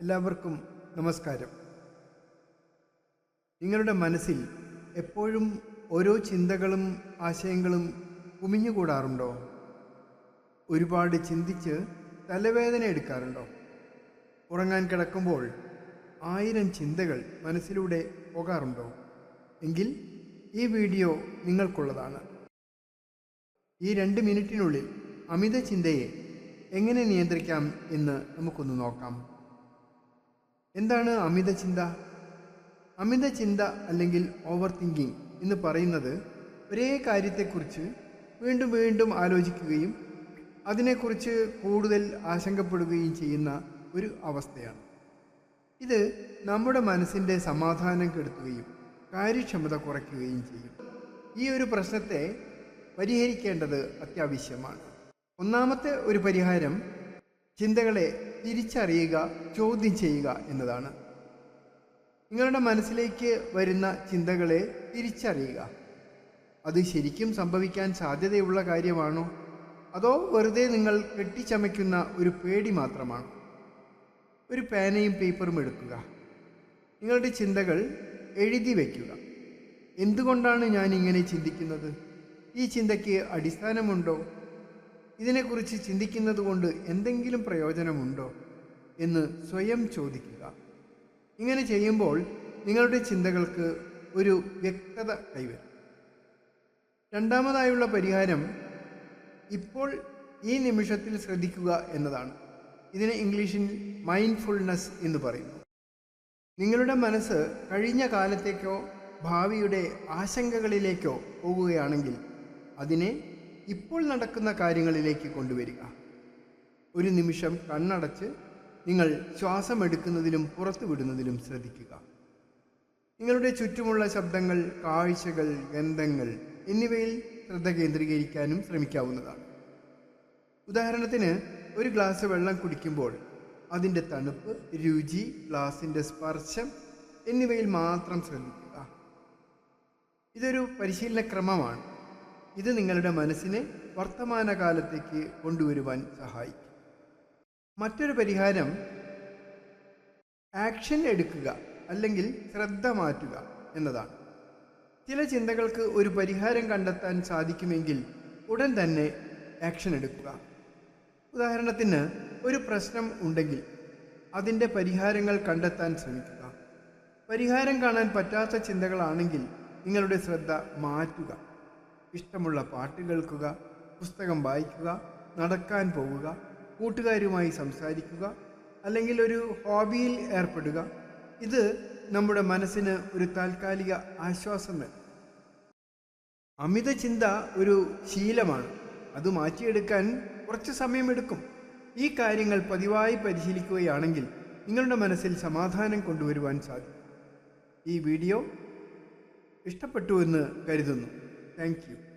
എല്ലാവർക്കും നമസ്കാരം. നിങ്ങളുടെ മനസ്സിൽ എപ്പോഴും ഓരോ ചിന്തകളും ആശയങ്ങളും കുമിഞ്ഞുകൂടാറുണ്ടോ? ഒരുപാട് ചിന്തിച്ച് തലവേദന എടുക്കാറുണ്ടോ? ഉറങ്ങാൻ കിടക്കുമ്പോൾ ആയിരം ചിന്തകൾ മനസ്സിലൂടെ പോകാറുണ്ടോ? എങ്കിൽ ഈ വീഡിയോ നിങ്ങൾക്കുള്ളതാണ്. ഈ രണ്ട് മിനിറ്റിനുള്ളിൽ അമിത ചിന്തയെ എങ്ങനെ നിയന്ത്രിക്കാം എന്ന് നമുക്കൊന്ന് നോക്കാം. എന്താണ് അമിത ചിന്ത? അമിത ചിന്ത അല്ലെങ്കിൽ ഓവർ തിങ്കിങ് എന്ന് പറയുന്നത് ഒരേ കാര്യത്തെക്കുറിച്ച് വീണ്ടും വീണ്ടും ആലോചിക്കുകയും അതിനെക്കുറിച്ച് കൂടുതൽ ആശങ്കപ്പെടുകയും ചെയ്യുന്ന ഒരു അവസ്ഥയാണ്. ഇത് നമ്മുടെ മനസ്സിന്റെ സമാധാനം കെടുത്തുകയും കാര്യക്ഷമത കുറയ്ക്കുകയും ചെയ്യും. ഈ ഒരു പ്രശ്നത്തെ പരിഹരിക്കേണ്ടത് അത്യാവശ്യമാണ്. ഒന്നാമത്തെ ഒരു പരിഹാരം ചിന്തകളെ തിരിച്ചറിയുക ചോദ്യം ചെയ്യുക എന്നതാണ്. നിങ്ങളുടെ മനസ്സിലേക്ക് വരുന്ന ചിന്തകളെ തിരിച്ചറിയുക. അത് ശരിക്കും സംഭവിക്കാൻ സാധ്യതയുള്ള കാര്യമാണോ? അതോ വെറുതെ നിങ്ങൾ കെട്ടിച്ചമയ്ക്കുന്ന ഒരു പേടി മാത്രമാണ്? ഒരു പേനയും പേപ്പറും എടുക്കുക. നിങ്ങളുടെ ചിന്തകൾ എഴുതി വയ്ക്കുക. എന്തുകൊണ്ടാണ് ഞാൻ ഇങ്ങനെ ചിന്തിക്കുന്നത്? ഈ ചിന്തയ്ക്ക് അടിസ്ഥാനമുണ്ടോ? ഇതിനെക്കുറിച്ച് ചിന്തിക്കുന്നത് കൊണ്ട് എന്തെങ്കിലും പ്രയോജനമുണ്ടോ എന്ന് സ്വയം ചോദിക്കുക. ഇങ്ങനെ ചെയ്യുമ്പോൾ നിങ്ങളുടെ ചിന്തകൾക്ക് ഒരു വ്യക്തത കൈവരും. രണ്ടാമതായുള്ള പരിഹാരം ഇപ്പോൾ ഈ നിമിഷത്തിൽ ശ്രദ്ധിക്കുക എന്നതാണ്. ഇതിനെ ഇംഗ്ലീഷിൽ മൈൻഡ്ഫുൾനെസ് എന്ന് പറയുന്നു. നിങ്ങളുടെ മനസ്സ് കഴിഞ്ഞ കാലത്തേക്കോ ഭാവിയുടെ ആശങ്കകളിലേക്കോ പോകുകയാണെങ്കിൽ അതിനെ ഇപ്പോൾ നടക്കുന്ന കാര്യങ്ങളിലേക്ക് കൊണ്ടുവരിക. ഒരു നിമിഷം കണ്ണടച്ച് നിങ്ങൾ ശ്വാസമെടുക്കുന്നതിലും പുറത്തു വിടുന്നതിലും ശ്രദ്ധിക്കുക. നിങ്ങളുടെ ചുറ്റുമുള്ള ശബ്ദങ്ങൾ കാഴ്ചകൾ ഗന്ധങ്ങൾ എന്നിവയിൽ ശ്രദ്ധ കേന്ദ്രീകരിക്കാനും ശ്രമിക്കാവുന്നതാണ്. ഉദാഹരണത്തിന് ഒരു ഗ്ലാസ് വെള്ളം കുടിക്കുമ്പോൾ അതിന്റെ തണുപ്പ് രുചി ഗ്ലാസിന്റെ സ്പർശം എന്നിവയിൽ മാത്രം ശ്രദ്ധിക്കുക. ഇതൊരു പരിശീലനക്രമമാണ്. ഇത് നിങ്ങളുടെ മനസ്സിനെ വർത്തമാനകാലത്തേക്ക് കൊണ്ടുവരുവാൻ സഹായിക്കും. മറ്റൊരു പരിഹാരം ആക്ഷൻ എടുക്കുക അല്ലെങ്കിൽ ശ്രദ്ധ മാറ്റുക എന്നതാണ്. ചില ചിന്തകൾക്ക് ഒരു പരിഹാരം കണ്ടെത്താൻ സാധിക്കുമെങ്കിൽ ഉടൻ തന്നെ ആക്ഷൻ എടുക്കുക. ഉദാഹരണത്തിന് ഒരു പ്രശ്നം ഉണ്ടെങ്കിൽ അതിന്റെ പരിഹാരങ്ങൾ കണ്ടെത്താൻ ശ്രമിക്കുക. പരിഹാരം കാണാൻ പറ്റാത്ത ചിന്തകളാണെങ്കിൽ നിങ്ങളുടെ ശ്രദ്ധ മാറ്റുക. ഇഷ്ടമുള്ള പാട്ട് കേൾക്കുക പുസ്തകം വായിക്കുക നടക്കാൻ പോവുക കൂട്ടുകാരുമായി സംസാരിക്കുക അല്ലെങ്കിൽ ഒരു ഹോബിയിൽ ഏർപ്പെടുക. ഇത് നമ്മുടെ മനസ്സിന് ഒരു താൽക്കാലിക ആശ്വാസം നൽകും. അമിത ചിന്ത ഒരു ശീലമാണ്. അത് മാറ്റിയെടുക്കാൻ കുറച്ച് സമയമെടുക്കും. ഈ കാര്യങ്ങൾ പതിവായി പരിശീലിക്കുകയാണെങ്കിൽ നിങ്ങളുടെ മനസ്സിൽ സമാധാനം കൊണ്ടുവരുവാൻ സാധിക്കും. ഈ വീഡിയോ ഇഷ്ടപ്പെട്ടു എന്ന് കരുതുന്നു. Thank you.